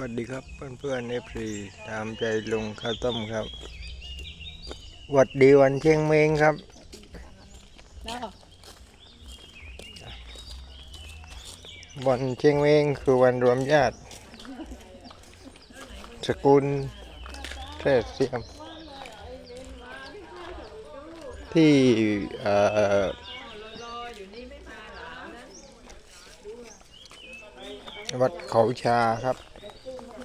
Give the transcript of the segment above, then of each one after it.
วัสดีครับเพื่อนเพื่อนเอฟซีตามใจลุงข้าวต้มครับหวัดดีวันเชียงเมงครับแล้ววันเชียงเมงคือวันรวมญาติ สกุลแท้เสียม ที่เอ่อวัดเขาชาครับ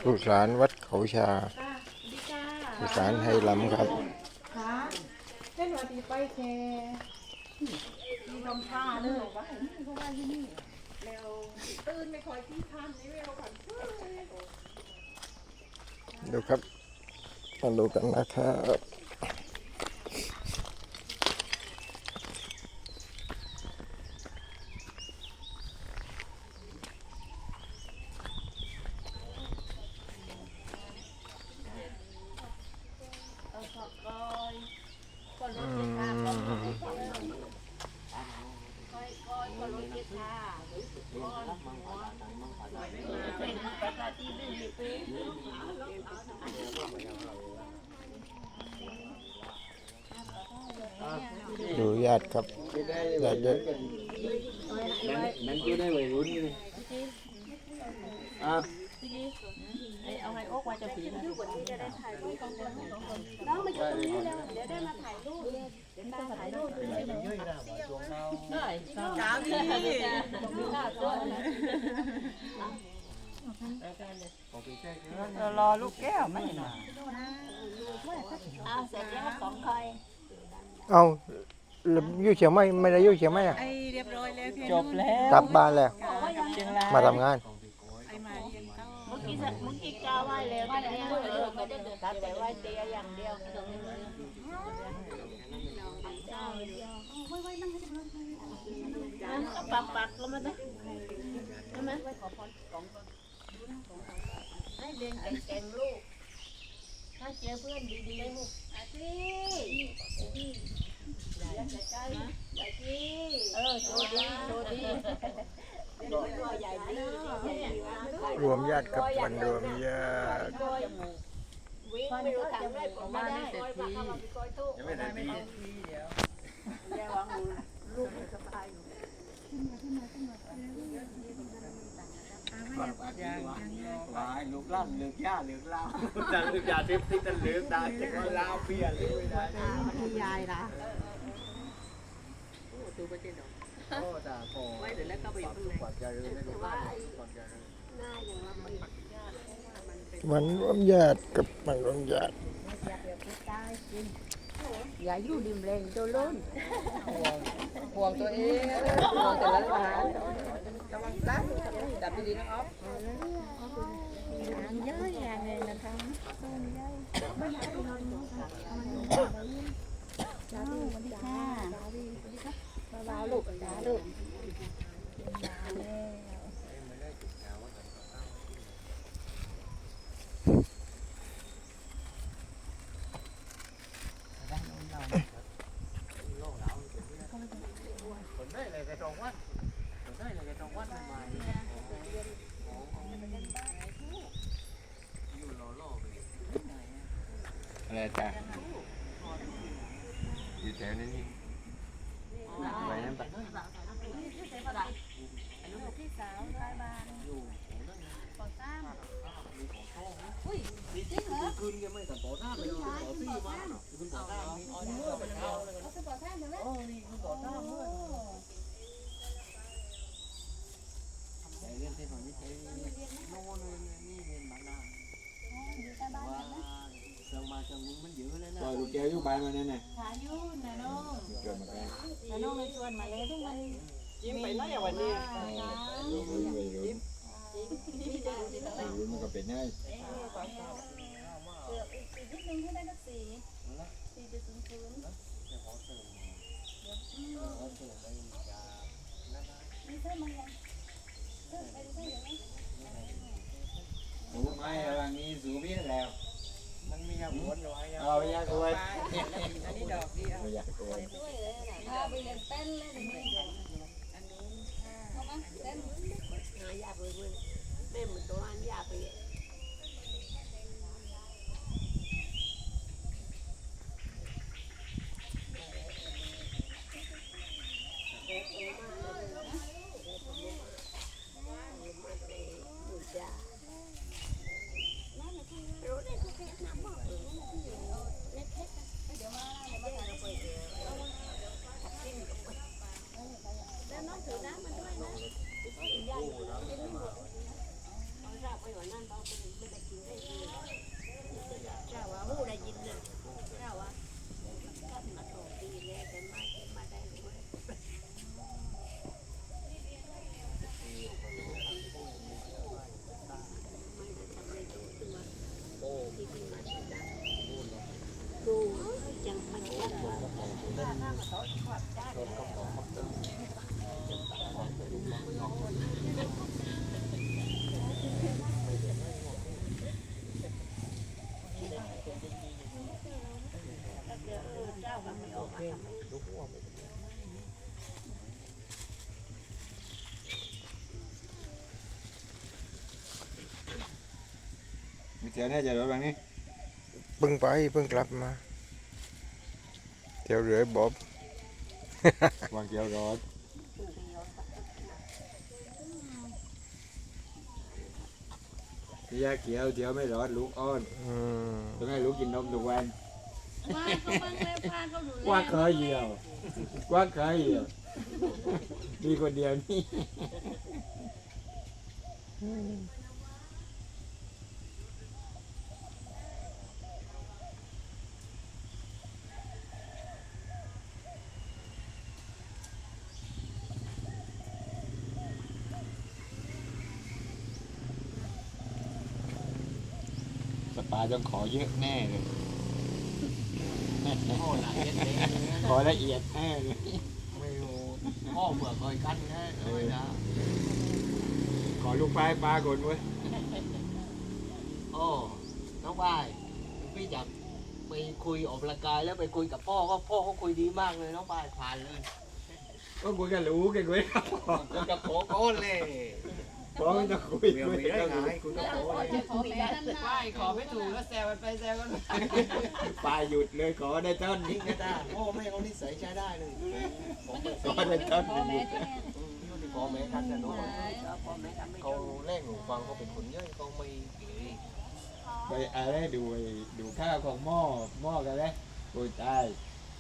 สุสานวัดเขาชาสุสานไฮลำครับ ค่ะเช่นวันที่ไปแค่ที่ลำพาเนอะว่าเพราะว่าที่นี่แล้วตื่นไม่ค่อยที่ทันนี่เวลก่อนดูครับมาดูกันนะครับ ดูญาติครับญาติเยอะนั่นก็ได้วัยรุ่นเลยอะเอาไงโอ๊กว่าจะผีนะน้องมาอยู่ตรงนี้แล้วเดี๋ยวได้มาถ่ายรูป เดี๋ยวตาถ่ายรูปได้สามที่เรารอลูกแก้วไม่มาเอาเสร็จแล้วสองคอยเอาแล้วอยู่เชียงใหม่ไม่ได้อยู่เชียงใหม่อะไอเรียบร้อยแล้วแค่จบแล้วกลับบ้านแล้วเชียงรายมาทำงานไอมาเรียนต่อเมื่อกี้สักเมื่อกี้กาไหว้แล้วแต่เนี่ยเออไม่ได้เดินแต่ไหว้เตียอย่างเดียว ปักปักก็มาได้ใช่ไหมให้เรียนเก่งๆลูก ถ้าเจอเพื่อนดีๆลูกอาชีอย่าเสียใจอาชีเออโชว์ดีโชว์ดีตัวใหญ่ดีใหญ่ดีรวมญาติครับวันรวมญาติวิ่งไม่รู้ทางได้ผมไม่ได้คอยมาเข้ามาไปคอยทุกยังไม่ได้ดี วางลูกสบายอยู่หลายลูกล่ำลูกย่าลูกลาวจังลูกยาทิพย์ที่จะลืมได้แต่ว่าลาวเปียนเลยไม่ได้พี่ยายนะโอ้จ่าโกไว้เดี๋ยวแล้วก็ไปอยู่ข้างในก่อนจะรู้ไม่รู้ว่าก่อนจะรู้หน้าอย่างละมันวันรวมญาติกับวันรวมญาติ อย่าอยู่ริมแรงตัวล้นห่วงตัวเองห่วงแต่ละร้านระวังตั้งจับดีๆนะอ๊อฟเยอะอย่างเลยนะคะจ้าลูกจ้าเบาๆลูกจ้าลูก คนได้เลยแต่ตรงวันคนได้เลยแต่ตรงวันใหม่อยู่รอรอไป อะไร จ้ะอยู่แถวนี้นี่ไปนั่นปะ คืนแกไม่แต่ต่อหน้าไปต่อที่มาคุณต่อหน้ามีอ๋อเมื่อเป็นเอาเลยโอ้นี่คุณต่อหน้าเมื่อใช้เรื่องที่ผมไม่ใช้โน่นนี่เรียนมานานว่า เชิงมาเชิงมึงมันเยอะเลยนะ rồi được kéo vô bài mà nè nè ขายุ่นนะน้อง rồi mà cái นะน้องเลยชวนมาแล้วทุกวันยิ้มไปไล่วันนี้ rồi rồi rồi rồi rồi mà gặp này อีกนิดนึงให้ได้สักสี่สี่จุดศูนย์ศูนย์มีเพิ่มมั้งยังเพิ่มไปเรื่อยๆ Ủa mai là nghi rủ biết lèo มันมีอย่างว นอยู่ไอ้ Ờ dạ cô ơi อันนี้ดอกดีเอา Ờ dạ cô ơi เอาไปเรียนเต้นเลยหนึ่งเอามาเต้นหายาไปเว้ยแม่เหมือนตัวอันยาไป Oh, เสียแน่ใจรถบางนี้เพิ่งไปเพิ่งกลับมาเที่ยวเรือบอบ วางเกี่ยวรถที่ยาเขียวเดี๋ยวไม่รอดลูกอ้อนอืมต้องให้ลูกกินนมทุกวันมาเขาบังแม่พาเขาดูแลกว่าเคยเหี่ยวกว่าเคยเหี่ยวมีคนเดียวนี่ สปาต้องขอเยอะแน่เลย โอ้ละเอียดเลยขอละเอียดแน่เลยไม่รู้พ่อเบื่อคอยกันแค่เลยนะขอลูกปลายปลาก่อนเว้ยโอ้น้องบายพี่อยากไปคุยออกกำลังกายแล้วไปคุยกับพ่อก็พ่อเขาคุยดีมากเลยน้องบายผ่านเลยก็คุยกันรู้กันเว้ยคุยกับโค้ก้อนเลย พร้อมจะคุยเดี๋ยวคุยมีได้กันไงคุณกับโค้เลยขอแม่ท่านนะไม่ขอไม่ถูกแล้วแซวกันไปแซวกันมาปลาหยุดเลยขอได้ต้นทิ้งก็ได้พ่อแม่เขานิสัยใช้ได้เลยผมไม่ขอได้ต้นขอแม่ที่อยู่ที่พ่อแม่กันนะน้องพ่อแม่ทำไม่เขาแรกหนูฟังเขาเป็นคนย่อยเขาไม่เกลียไปอะไรดูไอ้ดูข้าวของหม้อหม้อกันเลยโอ้ยตาย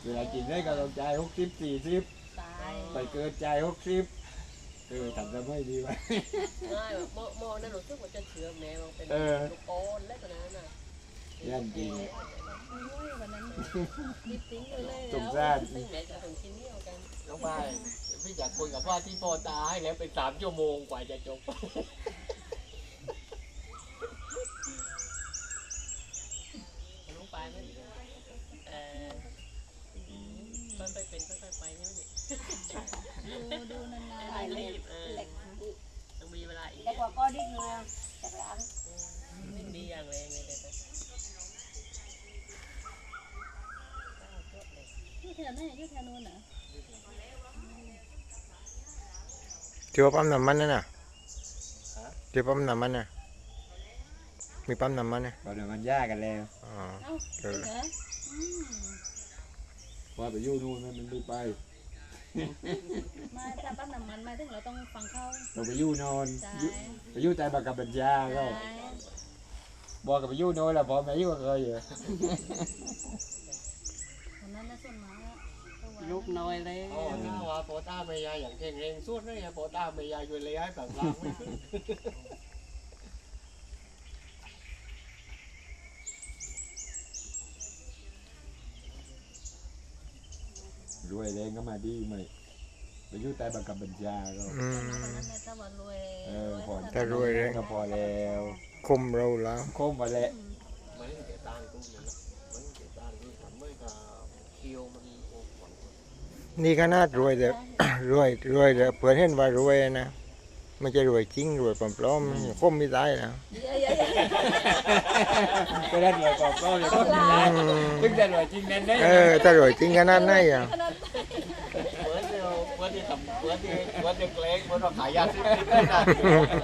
เวลากินได้ก็ต้องจ่ายหกสิบสี่สิบตายไปเกินจ่ายหกสิบ เออทำจะไม่ดีวะไม่แบบโมโมนั่นหนูซึ่งมันจะเชื่อมแนวเป็นเออ ลูกโอนแล้วก็นั้นน่ะยันจริง วันนั้นดิบติ้งเลยสงสาร ซึ่งไหนจะถึงชิ้นเดียวกันน้องบายพี่อยากคุยกับว่าที่พ่อตาให้แล้วเป็นสามชั่วโมงกว่าจะจบน้องปายไหมเออค่อยๆเป็นค่อยๆไปใช่ไหมเนี่ย ดูดูนานไม่รีบเออยังมีเวลาอีกๆแต่กว่าก็ดิ้นเลยจากร้านไม่ดีอย่างแรงเลยแต่ที่แถวนั้นที่แถวนู้นเหรอที่ว่าปั๊มน้ำมันนั่นน่ะที่ปั๊มน้ำมันน่ะมีปั๊มน้ำมันน่ะตอนนี้มันยากกันแล้วอ๋อเอ้าเออเหรออืมว่าไปอยู่นู่นมันไม่ไป มาจากปั๊มน้ำมันมาถึงเราต้องฟังเข้าเราไปอยู่นอนใช่อยู่ไปอยู่ใจบักกับบัญชาก็ ใช่บอกกับไปอยู่นอนแล้วพอแม่อยู่ก็เคยอยู่คนนั้นน่ะส่วนมากอะตัวลูกน้อยเลยอ๋อถึงว่าโปต้าเมียอย่างเก่งเร่งสุดเลยโปต้าเมียอยู่เลยให้แบบล้างไม่ขึ้น รวยแรงก็มาดีไหมไปอยู่ใจบักกับบัญชาก็อืมคนนั้นน่ะถ้าว่ารวยเออพอถ้ารวยแรง ก็พอแล้วคมเราแล้ว คมมาแล้วมันเสียตาตู้เนี่ยนะมันเสียตาที่ทำไม่กับเคียวมันโอ้โหนี่ขนาดรวยแต่ รวยรวยแต่เพื่อนเห็นว่ารวยนะไม่ใช่รวยจริงรวยปลอมๆคมไม่ได้นะก็ได้รวยกอบก็เลยก็อืม ถึงจะรวยจริงแน่เออถ้ารวยจริงขนาดไหนอะเพื่อนเดียวเพื่อนที่ทำเพื่อนเพื่อนที่เล็กเพื่อนว่าขายยาเสพติดนะ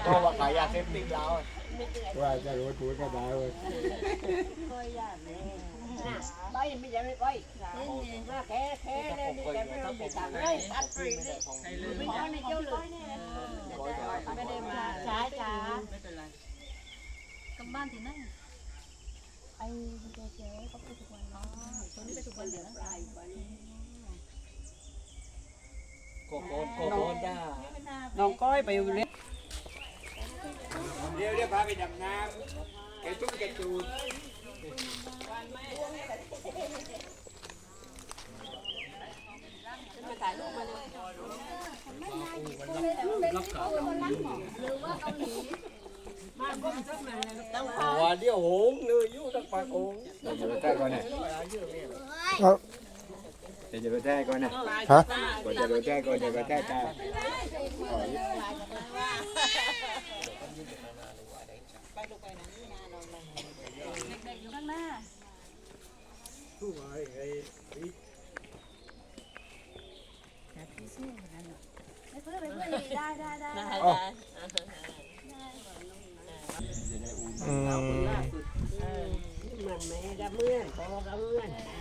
เพราะว่าขายยาเสพติดแล้วว่าจะรวยพูดก็ได้เว้ยไปไม่ใช่ไม่ไปมาแค่แค่เนี่ยนี่แต่ไม่รู้ไปทางไหนตัดไปเลยไม่ขอในเจ้าเลยไม่ได้มาช้าช้าไม่เป็นไรกลับบ้านที่ไหนไอ้เจ๊เจ๊เขาไปทุกวันอ๋อตอนนี้ไปทุกวันเดี๋ยวนะ โกโก้โกโก้ได้น้องก้อยไปเล่นดี๋ยวเดี๋ยวพาไปดำน้ำแกตุ้งแกจูดหัวเดียวโหงเนื้ออยู่ตั้งปากโหงเดี๋ยวจะไปแท้ก่อนเนี่ย เอาเดี๋ยวจะไปแท้ก่อนนะฮะก่อนจะไปแท้ก่อนจะไปแท้ตาได้ได้ได้อืม เหมือนแม่กับเมื่อนพ่อกับเมื่อนมองแล้วมองแล้วมองแล้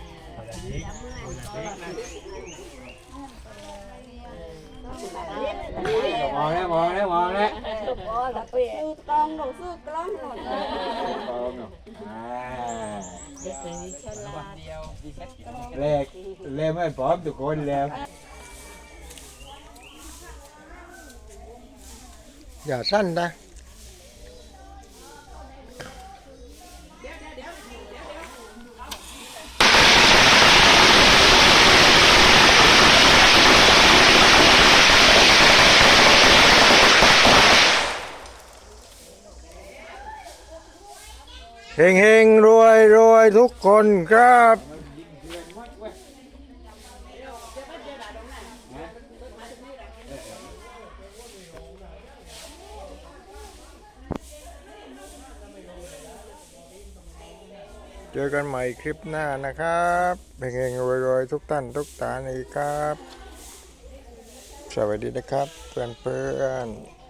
วพ่อกับเปียกล้องหนูซื้อกล้องหนูมองเนาะอ่าเด็กนี้ฉลาดแรกแรกไม่พร้อมทุกคนแล้ว อย่าสั้นนะ เฮงเฮงรวยรวยทุกคนครับเจอกันใหม่คลิปหน้านะครับเฮงรวยๆทุกท่านทุกตานีครับ สวัสดีนะครับ เพื่อนๆ